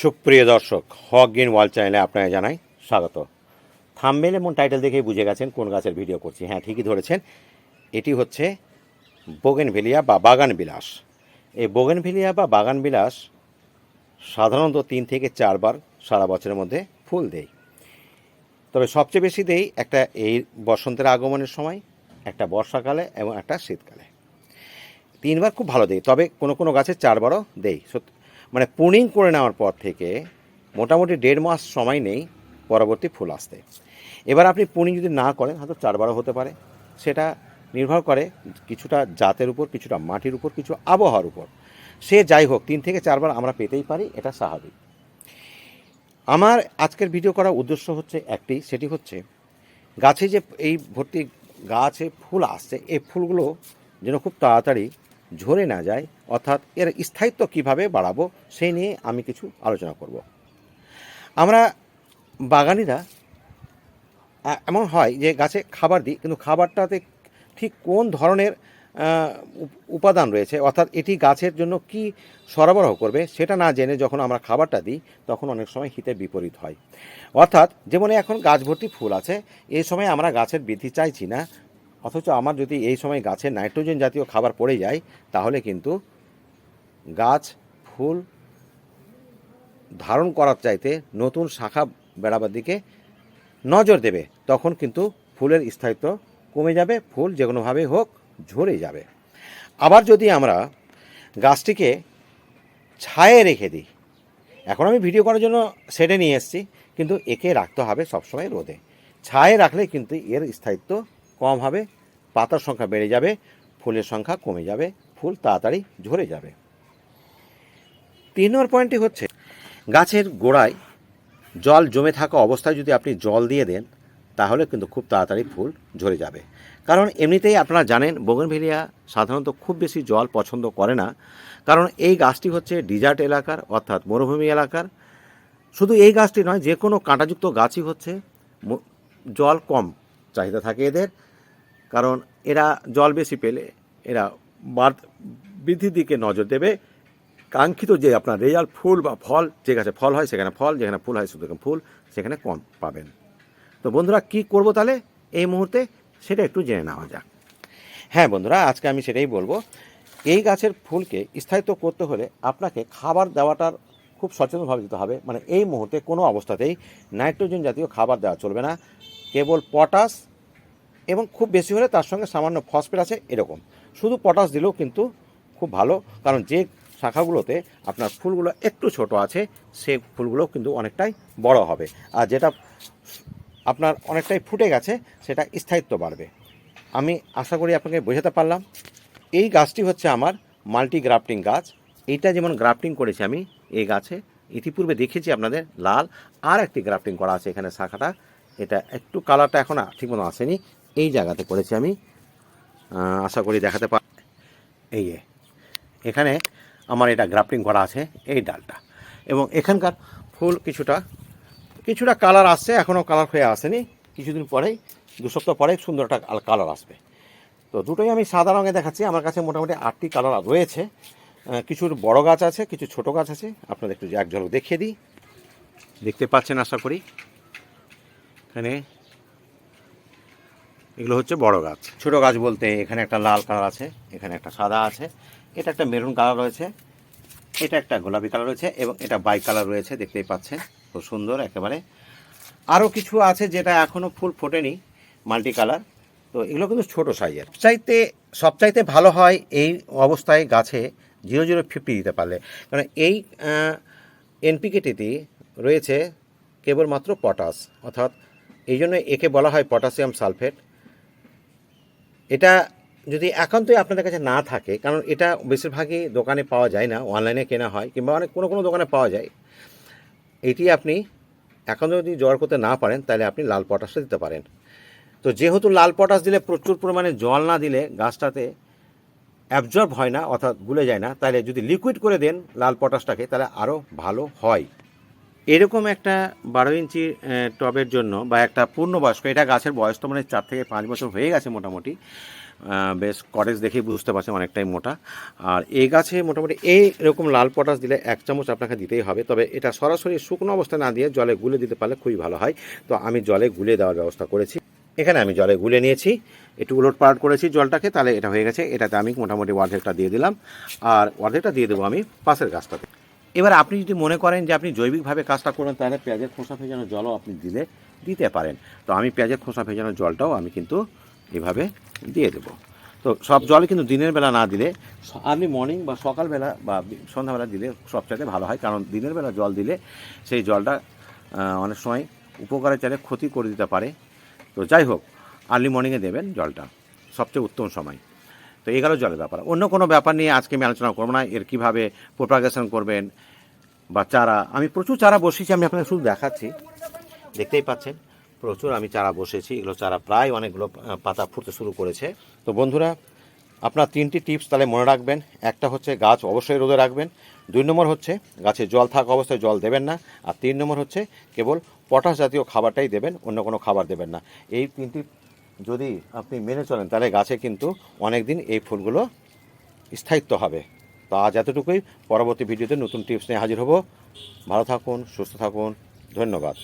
সুপ্রিয় দর্শক, হক green world চ্যানেলে আপনাকে জানাই স্বাগত। থাম্বেল এবং টাইটেল দেখেই বুঝে গেছেন কোন গাছের ভিডিও করছি। হ্যাঁ ঠিকই ধরেছেন। এটি হচ্ছে বোগেনভেলিয়া বা বাগান বিলাস এই বোগেনভেলিয়া বা বাগান বিলাস সাধারণত তিন থেকে চারবার সারা বছরের মধ্যে ফুল দেয়। তবে সবচেয়ে বেশি দেই একটা এই বসন্তের আগমনের সময়, একটা বর্ষাকালে এবং একটা শীতকালে। তিনবার খুব ভালো দেয়, তবে কোনো কোনো গাছে চারবারও দেই সত্যি মানে পুনিং করে নেওয়ার পর থেকে মোটামুটি দেড় মাস সময় নেই পরবর্তী ফুল আসতে। এবার আপনি পুনিং যদি না করেন, হয়তো চারবারও হতে পারে। সেটা নির্ভর করে কিছুটা জাতের উপর, কিছুটা মাটির উপর, কিছু আবহাওয়ার উপর। সে যাই হোক, তিন থেকে চারবার আমরা পেতেই পারি, এটা স্বাভাবিক। আমার আজকের ভিডিও করার উদ্দেশ্য হচ্ছে একটি, সেটি হচ্ছে গাছে যে এই ভর্তি গাছে ফুল আসছে, এই ফুলগুলো যেন খুব তাড়াতাড়ি ঝরে না যায়, অর্থাৎ এর স্থায়িত্ব কীভাবে বাড়াবো সেই নিয়ে আমি কিছু আলোচনা করব। আমরা বাগানিরা এমন হয় যে গাছে খাবার দিই, কিন্তু খাবারটাতে ঠিক কোন ধরনের উপ- উপাদান রয়েছে, অর্থাৎ এটি গাছের জন্য কি সরবরাহ করবে সেটা না জেনে যখন আমরা খাবারটা দিই, তখন অনেক সময় হিতে বিপরীত হয়। অর্থাৎ যেমন এখন গাছ ভর্তি ফুল আছে এই সময় আমরা গাছের বৃদ্ধি চাইছি না অথচ আমার যদি এই সময় গাছে নাইট্রোজেন জাতীয় খাবার পড়ে যায়, তাহলে কিন্তু গাছ ফুল ধারণ করার চাইতে নতুন শাখা বেড়াবার দিকে নজর দেবে। তখন কিন্তু ফুলের স্থায়িত্ব কমে যাবে, ফুল যে কোনোভাবে হোক ঝরে যাবে। আবার যদি আমরা গাছটিকে ছায়ে রেখে দিই, এখন আমি ভিডিও করার জন্য সেটে নিয়ে এসেছি, কিন্তু একে রাখতে হবে সবসময় রোদে। ছায়ে রাখলে কিন্তু এর স্থায়িত্ব কম হবে পাতার সংখ্যা বেড়ে যাবে, ফুলের সংখ্যা কমে যাবে, ফুল তাড়াতাড়ি ঝরে যাবে। তিন নম্বর পয়েন্টটি হচ্ছে, গাছের গোড়ায় জল জমে থাকা অবস্থায় যদি আপনি জল দিয়ে দেন, তাহলে কিন্তু খুব তাড়াতাড়ি ফুল ঝরে যাবে। কারণ এমনিতেই আপনারা জানেন, বোগনভেলিয়া সাধারণত খুব বেশি জল পছন্দ করে না। কারণ এই গাছটি হচ্ছে ডিজার্ট এলাকার, অর্থাৎ মরুভূমি এলাকার। শুধু এই গাছটি নয়, যে কোনো কাঁটাযুক্ত গাছই হচ্ছে জল কম চাহিদা থাকে এদের। কারণ এরা জল বেশি পেলে এরা বাড় বৃদ্ধির দিকে নজর দেবে। কাঙ্ক্ষিত যে আপনার রেজাল্ট ফুল বা ফল, যে গাছে ফল হয় সেখানে ফল, যেখানে ফুল হয় সেখানে ফুল, সেখানে কম পাবেন। তো বন্ধুরা, কি করব তাহলে এই মুহূর্তে? সেটা একটু জেনে নেওয়া যাক। হ্যাঁ বন্ধুরা, আজকে আমি সেটাই বলব। এই গাছের ফুলকে স্থায়িত্ব করতে হলে আপনাকে খাবার দেওয়াটার খুব সচেতনভাবে দিতে হবে। মানে এই মুহূর্তে কোনো অবস্থাতেই নাইট্রোজেন জাতীয় খাবার দেওয়া চলবে না। কেবল পটাশ এবং খুব বেশি হলে তার সঙ্গে সামান্য ফসফেট আছে, এরকম। শুধু পটাশ দিলেও কিন্তু খুব ভালো, কারণ যে শাখাগুলোতে আপনার ফুলগুলো একটু ছোট আছে, সে ফুলগুলো কিন্তু অনেকটাই বড় হবে। আর যেটা আপনার অনেকটাই ফুটে গেছে, সেটা স্থায়িত্ব বাড়বে। আমি আশা করি আপনাকে বোঝাতে পারলাম। এই গাছটি হচ্ছে আমার মাল্টি গ্রাফটিং গাছ। এইটা যেমন গ্রাফটিং করেছি আমি, এই গাছে ইতিপূর্বে দেখেছি আপনাদের, লাল, আর একটি গ্রাফটিং করা আছে এখানে শাখাটা। এটা একটু কালারটা এখন ঠিকমতো আসেনি। এই জায়গাতে করেছি আমি। আশা করি দেখাতে পার এই এখানে আমার এটা গ্রাফটিং করা আছে এই ডালটা। এবং এখানকার ফুল কিছুটা কিছুটা কালার আসছে এখনও কালার হয়ে আসেনি। কিছুদিন পরেই দু সপ্তাহ পরে সুন্দর একটা কালার আসবে। তো দুটোই আমি সাদা রঙে দেখাচ্ছি। আমার কাছে মোটামুটি আটটি কালার রয়েছে। আহ, কিছু বড় গাছ আছে কিছু ছোট গাছ আছে। আপনাদের একটু এক ঝলক দেখিয়ে দিই। দেখতে পাচ্ছেন আশা করি। এখানে এগুলো হচ্ছে বড় গাছ। ছোট গাছ বলতে এখানে একটা লাল কালার আছে এখানে একটা সাদা আছে এটা একটা মেরুন কালার রয়েছে এটা একটা গোলাপি কালার রয়েছে এবং এটা বাইক কালার রয়েছে দেখতেই পাচ্ছেন খুব সুন্দর একেবারে। আরও কিছু আছে যেটা এখনও ফুল ফোটেনি মাল্টি কালার তো এগুলো কিন্তু ছোট সাইজের। চাইতে সবচাইতে ভালো হয় এই অবস্থায় গাছে জিরো জিরো ফিফটি দিতে পারলে। কারণ এই এনপিকেটিতে রয়েছে কেবলমাত্র পটাশ অর্থাৎ এই জন্য একে বলা হয় পটাশিয়াম সালফেট। এটা যদি একান্তই আপনাদের কাছে না থাকে, কারণ এটা বেশিরভাগই দোকানে পাওয়া যায় না, অনলাইনে কেনা হয়, কিংবা অনেক কোনো কোনো দোকানে পাওয়া যায়। এটি আপনি একান্ত যদি জোগাড় করতে না পারেন, তাহলে আপনি লাল পটাশটা দিতে পারেন। তো যেহেতু লাল পটাশ দিলে প্রচুর পরিমাণে জল না দিলে গাছটাতে অ্যাবজর্ব হয় না, অর্থাৎ গুলে যায় না, তাহলে যদি লিকুইড করে দেন লাল পটাশটাকে, তাহলে আরও ভালো হয়। এরকম একটা বারো ইঞ্চি টবের জন্য বা একটা পূর্ণবয়স্ক, এটা গাছের বয়স তো মানে চার থেকে পাঁচ বছর হয়ে গেছে মোটামুটি বেশ কটেজ দেখেই বুঝতে পারছেন অনেকটাই মোটা। আর এই গাছে মোটামুটি এই এরকম লাল পটাশ দিলে এক চামচ আপনাকে দিতেই হবে, তবে এটা সরাসরি শুকনো অবস্থায় না দিয়ে জলে গুলে দিতে পারলে খুবই ভালো হয়। তো আমি জলে গুলে দেওয়ার ব্যবস্থা করেছি। এখানে আমি জলে গুলে নিয়েছি, একটু উলট পালট করেছি জলটাকে, তাহলে এটা হয়ে গেছে। এটাতে আমি মোটামুটি অর্ধেকটা দিয়ে দিলাম। আর অর্ধেকটা দিয়ে দেবো আমি পাশের গাছটাতে। এবার আপনি যদি মনে করেন যে আপনি জৈবিকভাবে কাজটা করবেন, তাহলে পেঁয়াজের খোসা ভেজানো জলও আপনি দিলে, দিতে পারেন। তো আমি পেঁয়াজের খোসা ভেজানো জলটাও আমি কিন্তু এভাবে দিয়ে দেবো। তো সব জল কিন্তু দিনের বেলা না দিলে, আর্লি মর্নিং বা সকালবেলা বা সন্ধ্যাবেলা দিলে সবচাইতে ভালো হয়। কারণ দিনের বেলা জল দিলে সেই জলটা অনেক সময় উপকারের চাইলে ক্ষতি করে দিতে পারে। তো যাই হোক, আর্লি মর্নিংয়ে দেবেন জলটা। সবচেয়ে উত্তম সময়। তো এই গেল জলের ব্যাপার। অন্য কোনো ব্যাপার নিয়ে আজকে আমি আলোচনা করব না, এর কীভাবে প্রোপাগেশন করবেন বা চারা। আমি প্রচুর চারা বসিয়েছি, আমি আপনাকে শুধু দেখাচ্ছি। দেখতেই পাচ্ছেন, প্রচুর আমি চারা বসেছি এগুলো চারা প্রায় অনেকগুলো পাতা ফুটতে শুরু করেছে। তো বন্ধুরা, আপনার তিনটি টিপস তাহলে মনে রাখবেন। একটা হচ্ছে গাছ অবশ্যই রোদে রাখবেন। দুই নম্বর হচ্ছে, গাছে জল থাকা অবস্থায় জল দেবেন না। আর তিন নম্বর হচ্ছে, কেবল পটাশ জাতীয় খাবারটাই দেবেন, অন্য কোনো খাবার দেবেন না। এই তিনটি যদি আপনি মেনে চলেন, তাহলে গাছে কিন্তু অনেক দিন এই ফুলগুলো স্থায়িত্ব হবে। তো আজ এতটুকুই। পরবর্তী ভিডিওতে নতুন টিপস নিয়ে হাজির হব। ভালো থাকুন, সুস্থ থাকুন। ধন্যবাদ।